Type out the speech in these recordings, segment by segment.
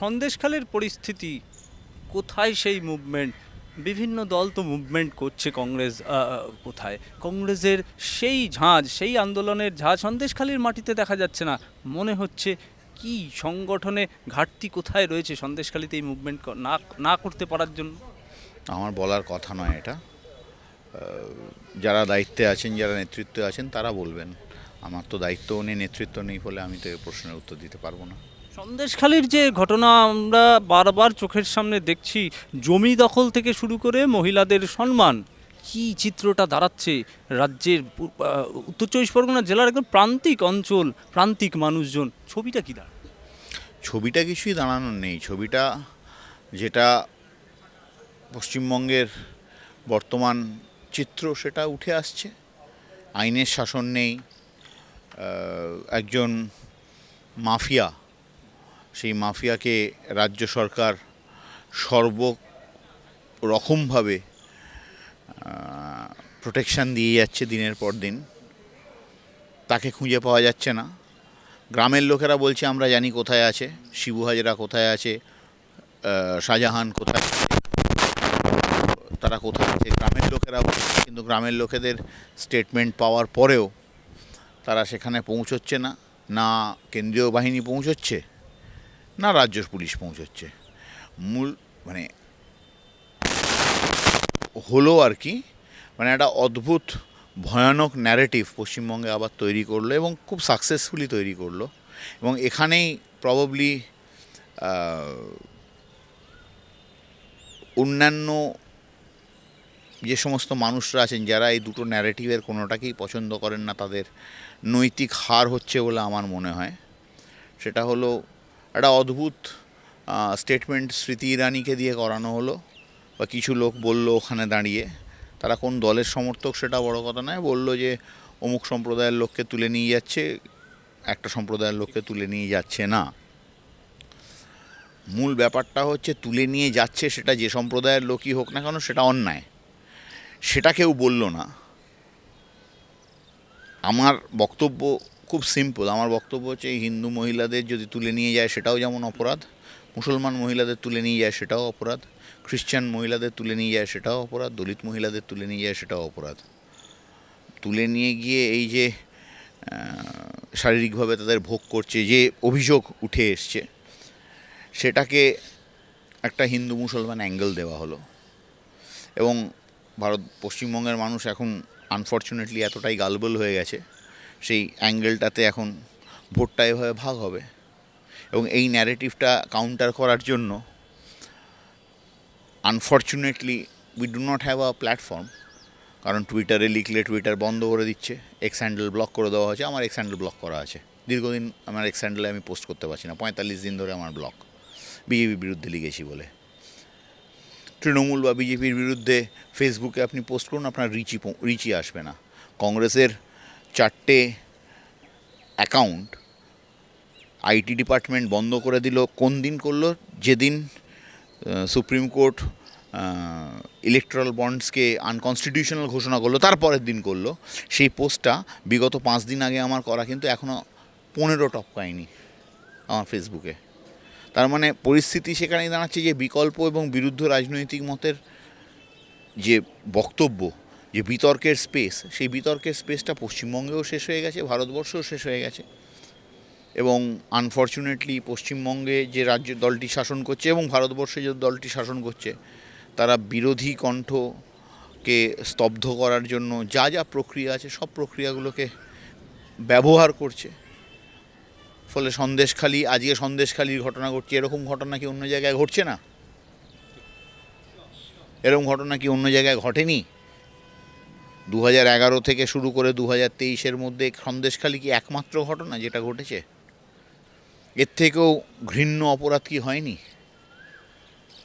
সন্দেশখালের পরিস্থিতি, কোথায় সেই মুভমেন্ট বিভিন্ন দল তো মুভমেন্ট করছে কংগ্রেস কোথায়? কংগ্রেসের সেই ঝাঁজ, সেই আন্দোলনের ঝাঁজ সন্দেশখালির মাটিতে দেখা যাচ্ছে না। মনে হচ্ছে কি সংগঠনে ঘাটতি কোথায় রয়েছে সন্দেশখালিতে এই মুভমেন্ট না না করতে পারার জন্য? আমার বলার কথা নয় এটা। যারা দায়িত্বে আছেন, যারা নেতৃত্বে আছেন, তারা বলবেন। আমার তো দায়িত্বও নেই, নেতৃত্ব নেই বলে আমি তো এই প্রশ্নের উত্তর দিতে পারব না। সন্দেশখালির যে ঘটনা আমরা বারবার চোখের সামনে দেখছি, জমি দখল থেকে শুরু করে মহিলাদের সম্মান, কি চিত্রটা দাঁড়াচ্ছে? রাজ্যের উত্তর চব্বিশ পরগনা জেলার একদম প্রান্তিক অঞ্চল, প্রান্তিক মানুষজন, ছবিটা কি দাঁড়ায়? ছবিটা কিছুই দাঁড়ানোর নেই। ছবিটা যেটা পশ্চিমবঙ্গের বর্তমান চিত্র, সেটা উঠে আসছে। আইনের শাসন নেই। একজন মাফিয়া সেই মাফিয়াকে রাজ্য সরকার সর্ব রকমভাবে প্রোটেকশান দিয়ে যাচ্ছে দিনের পর দিন। তাকে খুঁজে পাওয়া যাচ্ছে না। গ্রামের লোকেরা বলছে, আমরা জানি কোথায় আছে। শিবু হাজরা কোথায় আছে? শাহজাহান কোথায়? তারা কোথায় আছে? গ্রামের লোকেরা বলছে, কিন্তু গ্রামের লোকেদের স্টেটমেন্ট পাওয়ার পরেও তারা সেখানে পৌঁছচ্ছে না। না কেন্দ্রীয় বাহিনী পৌঁছচ্ছে না রাজ্য পুলিশ পৌঁছচ্ছে। মূল মানে হলো আর কি মানে একটা অদ্ভুত, ভয়ানক ন্যারেটিভ পশ্চিমবঙ্গে আবার তৈরি করল এবং খুব সাকসেসফুলি তৈরি করল। এবং এখানেই প্রবাবলি অন্যান্য যে সমস্ত মানুষরা আছেন, যারা এই দুটো ন্যারেটিভের কোনোটাকেই পছন্দ করেন না, তাদের নৈতিক হার হচ্ছে বলে আমার মনে হয়। সেটা হলো একটা অদ্ভুত স্টেটমেন্ট স্মৃতি ইরানিকে দিয়ে করানো হলো বা কিছু লোক বলল ওখানে দাঁড়িয়ে। তারা কোন দলের সমর্থক সেটা বড় কথা নয়, বলল যে অমুক সম্প্রদায়ের লোককে তুলে নিয়ে যাচ্ছে, একটা সম্প্রদায়ের লোককে তুলে নিয়ে যাচ্ছে না। মূল ব্যাপারটা হচ্ছে তুলে নিয়ে যাচ্ছে সেটা যে সম্প্রদায়ের লোকই হোক না কেন সেটা অন্যায়। সেটা কেউ বলল না। আমার বক্তব্য খুব সিম্পল আমার বক্তব্য হচ্ছে এই হিন্দু মহিলাদের যদি তুলে নিয়ে যায় সেটাও যেমন অপরাধ, মুসলমান মহিলাদের তুলে নিয়ে যায় সেটাও অপরাধ, খ্রিশ্চান মহিলাদের তুলে নিয়ে যায় সেটাও অপরাধ, দলিত মহিলাদের তুলে নিয়ে যায় সেটাও অপরাধ। তুলে নিয়ে গিয়ে এই যে শারীরিকভাবে তাদের ভোগ করছে, যে অভিযোগ উঠে এসছে, সেটাকে একটা হিন্দু মুসলমান অ্যাঙ্গেল দেওয়া হলো। এবং ভারত পশ্চিমবঙ্গের মানুষ এখন আনফর্চুনেটলি এতটাই গালবল হয়ে গেছে সেই অ্যাঙ্গেলটাতে এখন ভোটটা এভাবে ভাগ হবে। এবং এই ন্যারেটিভটা কাউন্টার করার জন্য unfortunately we do not have a platform কারণ টুইটারে লিখলে টুইটার বন্ধ করে দিচ্ছে এক্স হ্যান্ডেল ব্লক করে দেওয়া হয়েছে, আমার এক্স হ্যান্ডেল ব্লক করা আছে। দীর্ঘদিন আমার এক্স হ্যান্ডেলে আমি পোস্ট করতে পারছি না, পঁয়তাল্লিশ দিন ধরে আমার ব্লক বিজেপির বিরুদ্ধে লিখেছি বলে। তৃণমূল বা বিজেপির বিরুদ্ধে ফেসবুকে আপনি পোস্ট করুন, আপনার রিচি রিচি আসবে না। কংগ্রেসের চারটে অ্যাকাউন্ট আইটি ডিপার্টমেন্ট বন্ধ করে দিল। কোন দিন করল? যেদিন সুপ্রিম কোর্ট ইলেকট্রাল বন্ডসকে আনকনস্টিটিউশনাল ঘোষণা করল, তারপরের দিন করল। সেই পোস্টটা বিগত পাঁচ দিন আগে আমার করা কিন্তু এখনও পনেরো টপকায়নি আমার ফেসবুকে তার মানে পরিস্থিতি সেখানেই দাঁড়াচ্ছে যে বিকল্প এবং বিরুদ্ধ রাজনৈতিক মতের যে বক্তব্য যে বিতর্কের স্পেস সেই বিতর্কের স্পেসটা পশ্চিমবঙ্গেও শেষ হয়ে গেছে, ভারতবর্ষেও শেষ হয়ে গেছে। এবং আনফর্চুনেটলি পশ্চিমবঙ্গে যে রাজ্য দলটি শাসন করছে এবং ভারতবর্ষে যে দলটি শাসন করছে, তারা বিরোধী কণ্ঠকে স্তব্ধ করার জন্য যা যা প্রক্রিয়া আছে, সব প্রক্রিয়াগুলোকে ব্যবহার করছে। ফলে সন্দেশখালি, আজকে সন্দেশখালির ঘটনা ঘটছে, এরকম ঘটনা কি অন্য জায়গায় ঘটছে না? এরকম ঘটনা কি অন্য জায়গায় ঘটেনি? দু এগারো থেকে শুরু করে দু হাজার তেইশের মধ্যে সন্দেশখালি কি একমাত্র ঘটনা যেটা ঘটেছে? এর থেকেও ঘৃণ্য অপরাধ কি হয়নি?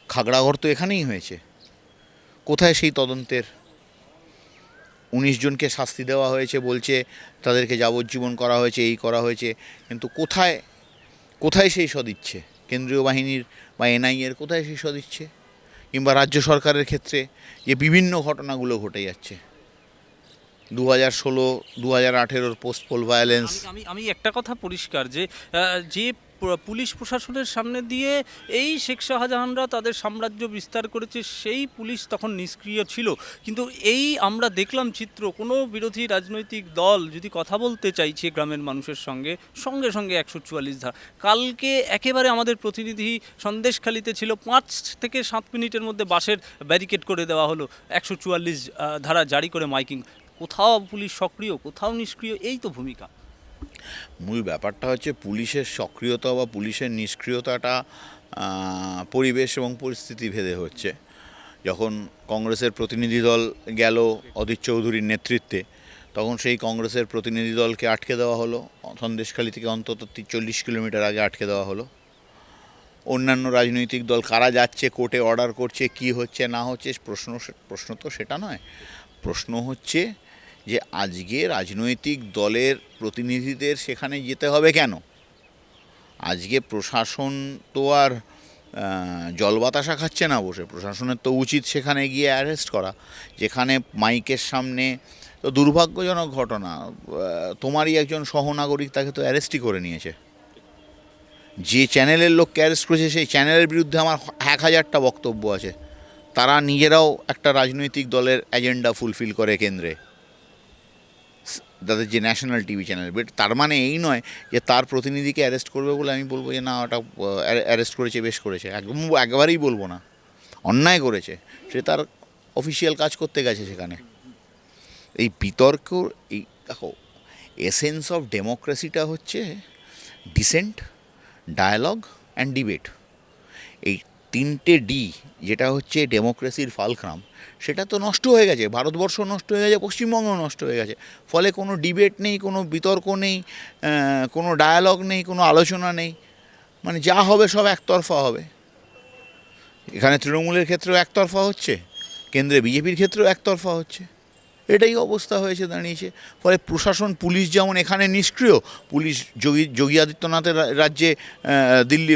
খাগড়াঘর তো এখানেই হয়েছে। কোথায় সেই তদন্তের? উনিশ জনকে শাস্তি দেওয়া হয়েছে, বলছে তাদেরকে যাবজ্জীবন করা হয়েছে, এই করা হয়েছে, কিন্তু কোথায় কোথায় সেই সদিচ্ছে? কেন্দ্রীয় বাহিনীর বা এনআইএর কোথায় সেই সদিচ্ছে? কিংবা রাজ্য সরকারের ক্ষেত্রে যে বিভিন্ন ঘটনাগুলো ঘটে যাচ্ছে? দু হাজার ষোলো দু হাজার আঠেরোর পোস্ট পোল ভায়োলেন্স আমি আমি একটা কথা পরিষ্কার যে যে পুলিশ প্রশাসনের সামনে দিয়ে এই শেখ শাহজাহানরা তাদের সাম্রাজ্য বিস্তার করেছে, সেই পুলিশ তখন নিষ্ক্রিয় ছিল। কিন্তু এই আমরা দেখলাম চিত্র, কোনো বিরোধী রাজনৈতিক দল যদি কথা বলতে চাইছে গ্রামের মানুষের সঙ্গে সঙ্গে সঙ্গে একশো চুয়াল্লিশ ধারা। কালকে একেবারে আমাদের প্রতিনিধি সন্দেশখালিতে ছিল, পাঁচ থেকে সাত মিনিটের মধ্যে বাসের ব্যারিকেড করে দেওয়া হলো, একশো চুয়াল্লিশ ধারা জারি করে মাইকিং। কোথাও পুলিশ সক্রিয়, কোথাও নিষ্ক্রিয়, এই তো ভূমিকা। মূল ব্যাপারটা হচ্ছে পুলিশের সক্রিয়তা বা পুলিশের নিষ্ক্রিয়তাটা পরিবেশ এবং পরিস্থিতি ভেদে হচ্ছে। যখন কংগ্রেসের প্রতিনিধি দল গেল অধীর চৌধুরীর নেতৃত্বে, তখন সেই কংগ্রেসের প্রতিনিধি দলকে আটকে দেওয়া হলো। সন্দেশখালী থেকে অন্তত চল্লিশ কিলোমিটার আগে আটকে দেওয়া হলো। অন্যান্য রাজনৈতিক দল কারা যাচ্ছে, কোর্টে অর্ডার করছে, কি হচ্ছে, না হচ্ছে, প্রশ্ন প্রশ্ন তো সেটা নয়। প্রশ্ন হচ্ছে যে আজকে রাজনৈতিক দলের প্রতিনিধিদের সেখানে যেতে হবে কেন? আজকে প্রশাসন তো আর আহ, জলবাতাসা খাচ্ছে না বসে। প্রশাসনের তো উচিত সেখানে গিয়ে অ্যারেস্ট করা। যেখানে মাইকের সামনে তো দুর্ভাগ্যজনক ঘটনা। তোমারই একজন সহনাগরিক তাকে তো অ্যারেস্টই করে নিয়েছে। যে চ্যানেলের লোককে অ্যারেস্ট করেছে সেই চ্যানেলের বিরুদ্ধে আমার এক হাজারটা বক্তব্য আছে। তারা নিজেরাও একটা রাজনৈতিক দলের এজেন্ডা ফুলফিল করে কেন্দ্রে। তাদের যে ন্যাশনাল টিভি চ্যানেল বাট তার মানে এই নয় যে তার প্রতিনিধিকে অ্যারেস্ট করবে বলে আমি বলব যে, না, ওটা অ্যারেস্ট করেছে, বেশ করেছে। একদম একবারেই বলব না। অন্যায় করেছে। সে তার অফিসিয়াল কাজ করতে গেছে সেখানে। এই বিতর্ক, এই, দেখো এসেন্স অফ ডেমোক্রেসিটা হচ্ছে ডিসেন্ট ডায়ালগ অ্যান্ড ডিবেট এই তিনটে ডি যেটা হচ্ছে ডেমোক্রেসির ফালক্রাম সেটা তো নষ্ট হয়ে গেছে, ভারতবর্ষ নষ্ট হয়ে গেছে, পশ্চিমবঙ্গ নষ্ট হয়ে গেছে। ফলে কোনো ডিবেট নেই, কোনো বিতর্ক নেই কোনো ডায়ালগ নেই, কোনো আলোচনা নেই। মানে যা হবে সব একতরফা হবে। এখানে তৃণমূলের ক্ষেত্রেও একতরফা হচ্ছে, কেন্দ্রে বিজেপির ক্ষেত্রেও একতরফা হচ্ছে। এটাই অবস্থা হয়েছে, দাঁড়িয়েছে। ফলে প্রশাসন, পুলিশ যেমন এখানে নিষ্ক্রিয়, পুলিশ যোগী যোগী আদিত্যনাথের রাজ্যে দিল্লি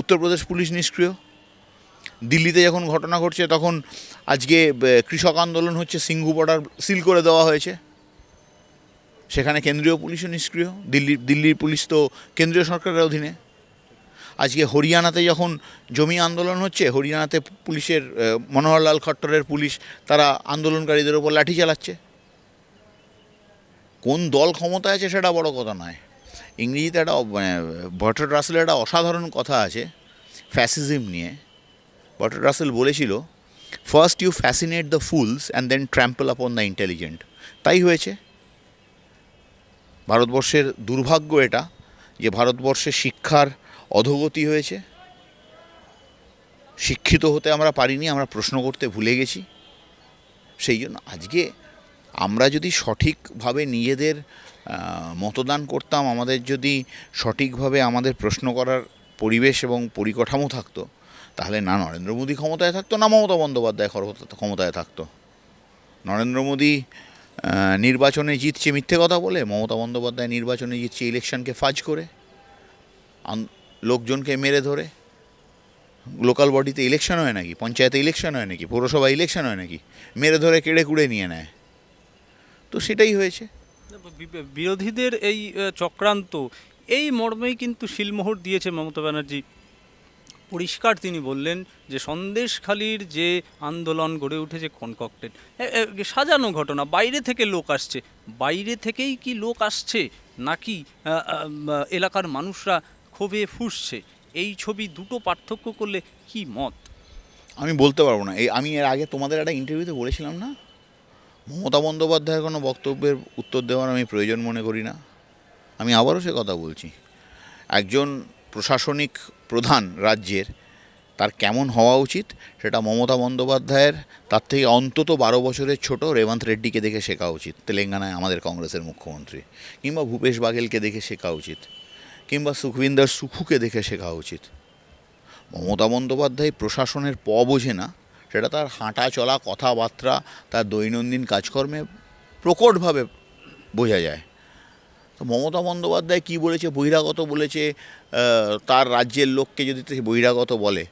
উত্তরপ্রদেশ পুলিশ নিষ্ক্রিয়। দিল্লিতে যখন ঘটনা ঘটছে, তখন আজকে কৃষক আন্দোলন হচ্ছে সিঙ্গু বর্ডার সিল করে দেওয়া হয়েছে। সেখানে কেন্দ্রীয় পুলিশও নিষ্ক্রিয়। দিল্লি, দিল্লির পুলিশ তো কেন্দ্রীয় সরকারের অধীনে। আজকে হরিয়ানাতে যখন জমি আন্দোলন হচ্ছে, হরিয়ানাতে পুলিশের মনোহরলাল খট্টরের পুলিশ তারা আন্দোলনকারীদের ওপর লাঠি চালাচ্ছে। কোন দল ক্ষমতায় আছে সেটা বড় কথা নয়। ইংরেজিতে একটা বটর রাসেলের একটা অসাধারণ কথা আছে, ফ্যাসিজম নিয়ে। বটর রাসেল বলেছিল first you fascinate the fools and then trample upon the intelligent তাই হয়েছে। ভারতবর্ষের দুর্ভাগ্য এটা যে ভারতবর্ষে শিক্ষার অধোগতি হয়েছে। শিক্ষিত হতে আমরা পারিনি, আমরা প্রশ্ন করতে ভুলে গেছি। সেই জন্য আজকে আমরা যদি সঠিকভাবে নিজেদের মতদান করতাম, আমাদের যদি সঠিকভাবে আমাদের প্রশ্ন করার পরিবেশ এবং পরিকাঠামো থাকতো তাহলে না, নরেন্দ্র মোদী ক্ষমতায় থাকতো না মমতা বন্দ্যোপাধ্যায় ক্ষমতায় থাকতো? নরেন্দ্র মোদী নির্বাচনে জিতছে মিথ্যে কথা বলে, মমতা বন্দ্যোপাধ্যায় নির্বাচনে জিতছে ইলেকশনকে ফাজ করে লোকজনকে মেরে ধরে। লোকাল বডিতে ইলেকশন হয় নাকি? পঞ্চায়েতে ইলেকশন হয় নাকি? পৌরসভা ইলেকশন হয় নাকি? মেরে ধরে কেড়ে কুড়ে নিয়ে নেয়। তো সেটাই হয়েছে। বিরোধীদের এই চক্রান্ত, এই মর্মেই কিন্তু শিলমোহর দিয়েছে মমতা ব্যানার্জি। পরিষ্কার তিনি বললেন যে সন্দেশখালির যে আন্দোলন গড়ে উঠেছে কনকক্টেড সাজানো ঘটনা, বাইরে থেকে লোক আসছে। বাইরে থেকেই কি লোক আসছে নাকি এলাকার মানুষরা ক্ষোভে ফুসছে? এই ছবি দুটো পার্থক্য করলে কি মত? আমি বলতে পারব না। এই, আমি এর আগে তোমাদের একটা ইন্টারভিউতে বলেছিলাম না? মমতা বন্দ্যোপাধ্যায়ের কোনো বক্তব্যের উত্তর দেওয়ার আমি প্রয়োজন মনে করি না। আমি আবারও সে কথা বলছি। একজন প্রশাসনিক প্রধান রাজ্যের, তার কেমন হওয়া উচিত সেটা মমতা বন্দ্যোপাধ্যায়ের, তার থেকে অন্তত বারো বছরের ছোট রেবন্ত রেড্ডিকে দেখে শেখা উচিত, তেলেঙ্গানায় আমাদের কংগ্রেসের মুখ্যমন্ত্রী, কিংবা ভূপেশ বাঘেলকে দেখে শেখা উচিত, কিংবা সুখবিন্দর সুখুকে দেখে শেখা উচিত। মমতা বন্দ্যোপাধ্যায় প্রশাসনের প বোঝে না, সেটা তার হাঁটা চলা কথাবার্তা, তার দৈনন্দিন কাজকর্মে প্রকটভাবে বোঝা যায়। তো মমতা বন্দ্যোপাধ্যায় কী বলেছে, বহিরাগত বলেছে তার রাজ্যের লোককে যদি বহিরাগত বলে,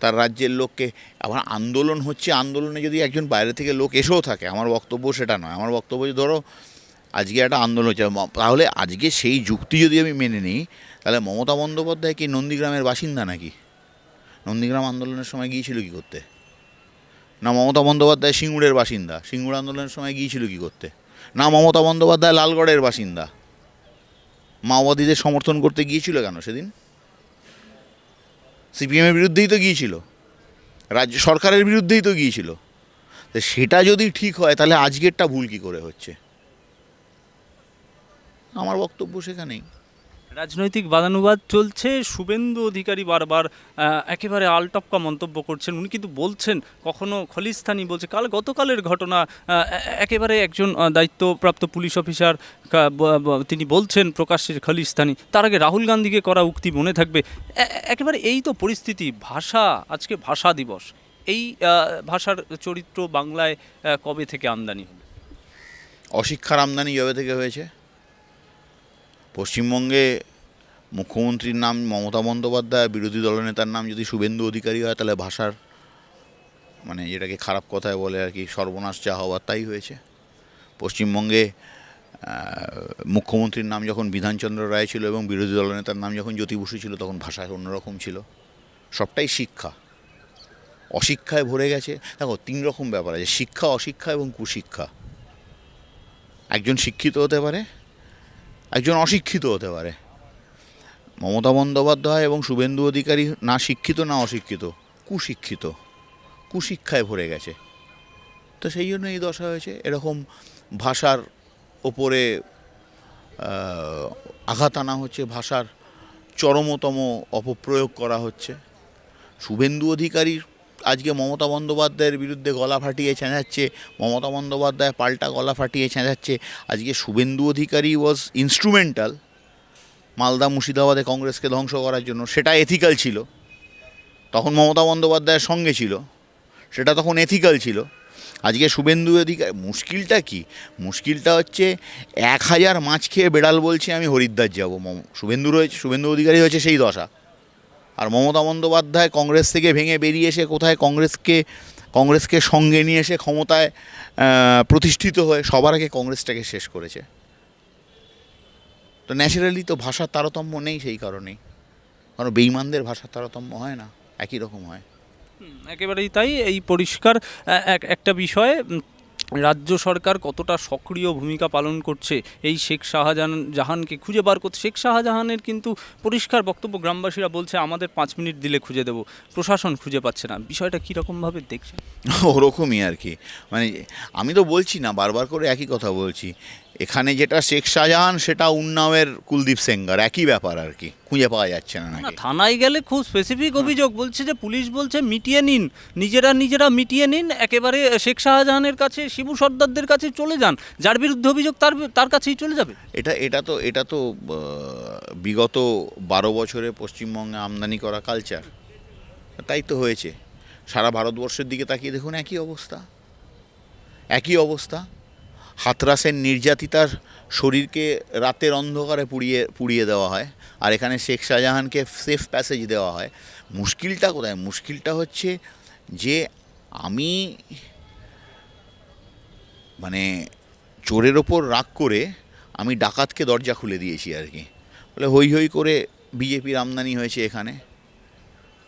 তার রাজ্যের লোককে, আবার আন্দোলন হচ্ছে, আন্দোলনে যদি একজন বাইরে থেকে লোক এসেও থাকে, আমার বক্তব্য সেটা নয়, আমার বক্তব্য যে ধরো, আজকে একটা আন্দোলন হচ্ছে তাহলে আজকে সেই যুক্তি যদি আমি মেনে নিই, তাহলে মমতা বন্দ্যোপাধ্যায় কি নন্দীগ্রামের বাসিন্দা নাকি? নন্দীগ্রাম আন্দোলনের সময় গিয়েছিল কি করতে? না মমতা বন্দ্যোপাধ্যায় সিঙ্গুরের বাসিন্দা, সিঙ্গুর আন্দোলনের সময় গিয়েছিল কি করতে? না মমতা বন্দ্যোপাধ্যায় লালগড়ের বাসিন্দা? মাওবাদীদের সমর্থন করতে গিয়েছিল কেন সেদিন? সিপিএমের বিরুদ্ধেই তো গিয়েছিল। রাজ্য সরকারের বিরুদ্ধেই তো গিয়েছিল। তো সেটা যদি ঠিক হয়, তাহলে আজকেরটা ভুল কী করে হচ্ছে? আমার বক্তব্য সেখানেই। রাজনৈতিক বাদানুবাদ চলছে। শুভেন্দু অধিকারী বারবার একেবারে আলটপকা মন্তব্য করছেন। উনি কিন্তু বলছেন, কখনো খলিস্তানি বলছে, কাল গতকালের ঘটনা একেবারে একজন দায়িত্বপ্রাপ্ত পুলিশ অফিসার তিনি বলছেন প্রকাশ্যে খলিস্তানি। তার আগে রাহুল গান্ধীকে করা উক্তি মনে থাকবে। একেবারে এই তো পরিস্থিতি, ভাষা, আজকে ভাষা দিবস। এই ভাষার চরিত্র বাংলায় কবে থেকে আমদানি হলো অশিক্ষার আমদানি যবে থেকে হয়েছে? পশ্চিমবঙ্গে মুখ্যমন্ত্রীর নাম মমতা বন্দ্যোপাধ্যায়, বিরোধী দলনেতার নাম যদি শুভেন্দু অধিকারী হয়, তাহলে ভাষার মানে যেটাকে খারাপ কথায় বলে আর কি, সর্বনাশ যা হওয়ার তাই হয়েছে। পশ্চিমবঙ্গে মুখ্যমন্ত্রীর নাম যখন বিধানচন্দ্র রায় ছিল এবং বিরোধী দলনেতার নাম যখন জ্যোতি বসু ছিল, তখন ভাষা অন্যরকম ছিল। সবটাই শিক্ষা। অশিক্ষায় ভরে গেছে। দেখো, তিন রকম ব্যাপার আছে, শিক্ষা, অশিক্ষা এবং কুশিক্ষা। একজন শিক্ষিত হতে পারে একজন অশিক্ষিত হতে পারে। মমতা বন্দ্যোপাধ্যায় এবং শুভেন্দু অধিকারী না শিক্ষিত না অশিক্ষিত, কুশিক্ষিত, কুশিক্ষায় ভরে গেছে। তো সেই জন্য এই দশা হয়েছে। এরকম ভাষার ওপরে আঘাত আনা হচ্ছে, ভাষার চরমতম অপপ্রয়োগ করা হচ্ছে। শুভেন্দু অধিকারীর আজকে মমতা বন্দ্যোপাধ্যায়ের বিরুদ্ধে গলা ফাটিয়ে চেঁচাচ্ছে মমতা বন্দ্যোপাধ্যায় পাল্টা গলা ফাটিয়ে চেঁচাচ্ছে আজকে শুভেন্দু অধিকারী ওয়াজ ইনস্ট্রুমেন্টাল মালদা মুর্শিদাবাদে কংগ্রেসকে ধ্বংস করার জন্য। সেটা এথিক্যাল ছিল। তখন মমতা বন্দ্যোপাধ্যায়ের সঙ্গে ছিল। সেটা তখন এথিক্যাল ছিল। আজকে শুভেন্দু অধিকারী, মুশকিলটা কি? মুশকিলটা হচ্ছে এক হাজার মাছ খেয়ে বেড়াল বলছে আমি হরিদ্বার যাব। শুভেন্দু রয়েছে শুভেন্দু অধিকারী হয়েছে সেই দশা। আর মমতা বন্দ্যোপাধ্যায় কংগ্রেস থেকে ভেঙে বেরিয়ে এসে কোথায় কংগ্রেসকে কংগ্রেসকে সঙ্গে নিয়ে এসে ক্ষমতায় প্রতিষ্ঠিত হয়ে সবার আগে কংগ্রেসটাকে শেষ করেছে। তো ন্যাচারালি তো ভাষার তারতম্য নেই সেই কারণেই। কারণ বেইমানদের ভাষার তারতম্য হয় না, একই রকম হয়। একেবারেই তাই, এই পরিষ্কার এক- একটা বিষয়ে রাজ্য সরকার কতটা সক্রিয় ভূমিকা পালন করছে? এই শেখ শাহজাহান জাহানকে খুঁজে বার করতে শেখ শাহজাহানের কিন্তু পরিষ্কার বক্তব্য গ্রামবাসীরা বলছে আমাদের পাঁচ মিনিট দিলে খুঁজে দেব। প্রশাসন খুঁজে পাচ্ছে না। বিষয়টা কীরকমভাবে দেখছে ওরকমই আর কি। মানে আমি তো বলছি না বারবার করে একই কথা বলছি। এখানে যেটা শেখ শাহজাহান সেটা উন্নাওয়ের কুলদীপ সেঙ্গার একই ব্যাপার আর কি। খুঁজে পাওয়া যাচ্ছে না না নাকি? থানায় গেলে খুব স্পেসিফিক অভিযোগ বলছে যে পুলিশ বলছে মিটিয়ে নিন। নিজেরা নিজেরা মিটিয়ে নিন। একেবারে শেখ শাহজাহানের কাছে শিবু সর্দারদের কাছে চলে যান। যার বিরুদ্ধে অভিযোগ তার তার কাছেই চলে যাবে। এটা এটা তো এটা তো বিগত বারো বছরে পশ্চিমবঙ্গে আমদানি করা কালচার তাই তো হয়েছে। সারা ভারতবর্ষের দিকে তাকিয়ে দেখুন একই অবস্থা। একই অবস্থা। হাতরাসের নির্যাতিতার শরীরকে রাতের অন্ধকারে পুড়িয়ে পুড়িয়ে দেওয়া হয়। আর এখানে শেখ শাহজাহানকে সেফ প্যাসেজ দেওয়া হয়। মুশকিলটা কোথায়? মুশকিলটা হচ্ছে যে আমি মানে চোরের ওপর রাগ করে আমি ডাকাতকে দরজা খুলে দিয়েছি আর কি। বলে হই হই করে বিজেপির আমদানি হয়েছে এখানে।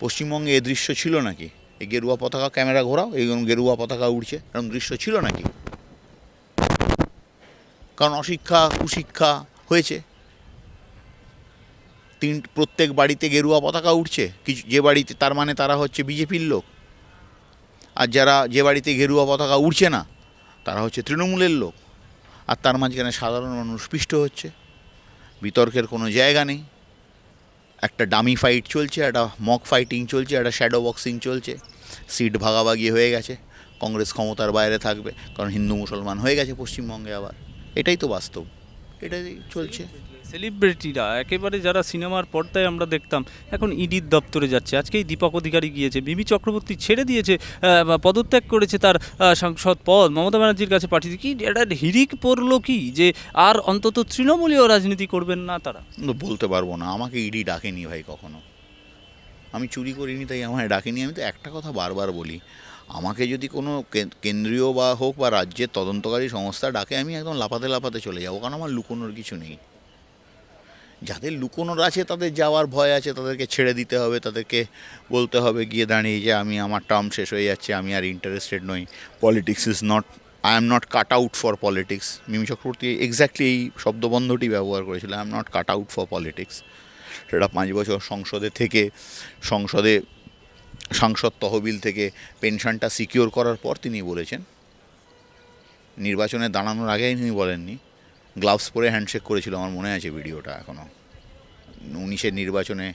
পশ্চিমবঙ্গে এ দৃশ্য ছিল নাকি? এই গেরুয়া পতাকা ক্যামেরা ঘোরাও, এই গেরুয়া পতাকা উড়ছে, এরকম দৃশ্য ছিল নাকি? কারণ অশিক্ষা, কুশিক্ষা হয়েছে। তিন, প্রত্যেক বাড়িতে গেরুয়া পতাকা উঠছে কিছু, যে বাড়িতে, তার মানে তারা হচ্ছে বিজেপির লোক। আর যারা যে বাড়িতে গেরুয়া পতাকা উঠছে না তারা হচ্ছে তৃণমূলের লোক। আর তার মাঝখানে সাধারণ মানুষ পিষ্ট হচ্ছে। বিতর্কের কোনো জায়গা নেই। একটা ডামি ফাইট চলছে, একটা মক ফাইটিং চলছে, একটা শ্যাডো বক্সিং চলছে। সিট ভাগাভাগি হয়ে গেছে। কংগ্রেস ক্ষমতার বাইরে থাকবে, কারণ হিন্দু মুসলমান হয়ে গেছে পশ্চিমবঙ্গে আবার। এটাই তো বাস্তব। এটাই চলছে। সেলিব্রিটিরা একেবারে যারা সিনেমার পর্দায় আমরা দেখতাম, এখন ইডির দপ্তরে যাচ্ছে। আজকেই দীপক অধিকারী গিয়েছে, বিবি চক্রবর্তী ছেড়ে দিয়েছে পদত্যাগ করেছে তার সাংসদ পদ। মমতা ব্যানার্জির কাছে পাঠিয়ে কি, এটা হিরিক পড়ল কি, যে আর অন্তত তৃণমূলীয় রাজনীতি করবেন না তারা? বলতে পারব না। আমাকে ইডি ডাকেনি ভাই কখনো। আমি চুরি করিনি, তাই আমায় ডাকেনি। আমি তো একটা কথা বারবার বলি, আমাকে যদি কোনো, কেন্দ্রীয় বা হোক বা রাজ্যের তদন্তকারী সংস্থা ডাকে, আমি একদম লাফাতে লাফাতে চলে যাব, কারণ আমার লুকোনোর কিছু নেই। যাদের লুকোনোর আছে, তাদের যাওয়ার ভয় আছে, তাদেরকে ছেড়ে দিতে হবে, তাদেরকে বলতে হবে, গিয়ে দাঁড়িয়ে যে আমি, আমার টার্ম শেষ হয়ে যাচ্ছে, আমি আর ইন্টারেস্টেড নই। Politics is not I am not cut out for politics Mimi Chakraborty exactly এই শব্দবন্ধটি ব্যবহার করেছিল I am not cut out for politics সেটা পাঁচ বছর সংসদে থেকে, সংসদে সাংসদ তহবিল থেকে পেনশনটা সিকিওর করার পর তিনি বলেছেন। নির্বাচনে দাঁড়ানোর আগেই তিনি বলেননি। গ্লাভস পরে হ্যান্ডশেক করেছিল, আমার মনে আছে ভিডিওটা এখনও উনিশের নির্বাচনে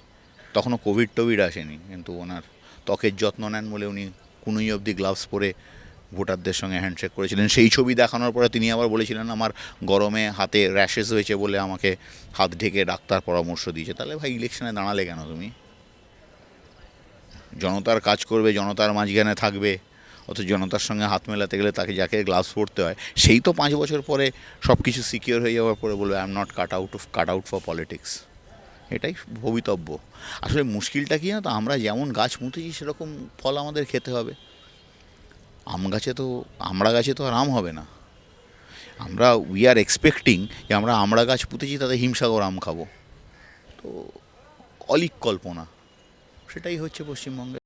তখনও কোভিড টোভিড আসেনি, কিন্তু ওনার ত্বকের যত্ন নেন বলে উনি কুনুই অবধি গ্লাভস পরে ভোটারদের সঙ্গে হ্যান্ডশেক করেছিলেন। সেই ছবি দেখানোর পরে তিনি আবার বলেছিলেন, আমার গরমে হাতে র্যাশেস হয়েছে বলে আমাকে হাত ঢেকে ডাক্তার পরামর্শ দিয়েছে। তাহলে ভাই ইলেকশনে দাঁড়ালে কেন তুমি? জনতার কাজ করবে, জনতার মাঝখানে থাকবে। অত জনতার সঙ্গে হাত মেলাতে গেলে তাকে যাকে গ্লাভস পরতে হয়, সেই তো পাঁচ বছর পরে সব কিছু সিকিওর হয়ে যাওয়ার পরে বলবে I am not cut out of cut out for politics এটাই ভবিতব্য। আসলে মুশকিলটা কি না তো, আমরা যেমন গাছ পুঁতেছি সেরকম ফল আমাদের খেতে হবে। আম গাছে তো আমড়া গাছে তো আর আম হবে না। আমরা উই আর এক্সপেক্টিং যে আমরা আমড়া গাছ পুঁতেছি, তাতে হিমসাগর আম খাব। তো অলিক কল্পনা। সেটাই হচ্ছে পশ্চিমবঙ্গে